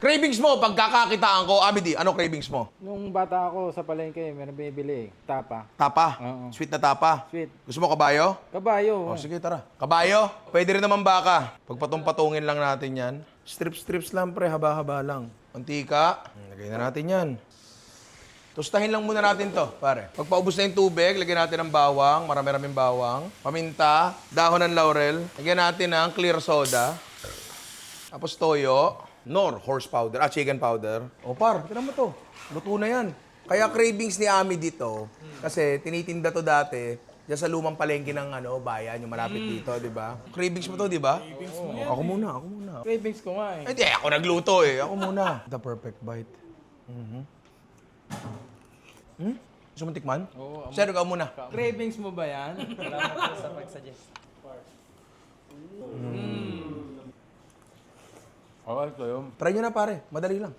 Cravings mo, pagkakakitaan ko, Amity, ano cravings mo? Nung bata ako sa palengke, meron binibili. Tapa. Tapa? Oo. Sweet na tapa? Sweet. Gusto mo kabayo? Kabayo. O sige, tara. Kabayo? Pwede rin naman baka. Pagpatong-patungin lang natin yan. Strips-strips lang, pre. Haba-haba lang. Mantika. Lagay na natin yan. Tustahin lang muna natin to, pare. Pag paubos na yung tubig, lagyan natin ng bawang, marami-raming bawang, paminta, dahon ng laurel, lagyan natin ng clear soda, tapos toyo, nor, horse powder, ah, chicken powder. O par, tira mo to. Luto na yan. Kaya cravings ni Ami dito, kasi tinitinda to dati, dyan sa lumang palengke ng ano, bayan, yung malapit dito, di ba? Cravings mo to, di ba? Cravings mo Ako muna, ako muna. Cravings ko nga eh. Eh, di, ako nagluto eh. Ako muna. The perfect bite. Mhm. Hmm? Gusto mo tikman? Oo, Sir, ikaw muna. Cravings mo ba yan? Salamat po sa pag-suggest. Okay, yun. Try nyo na pare. Madali lang.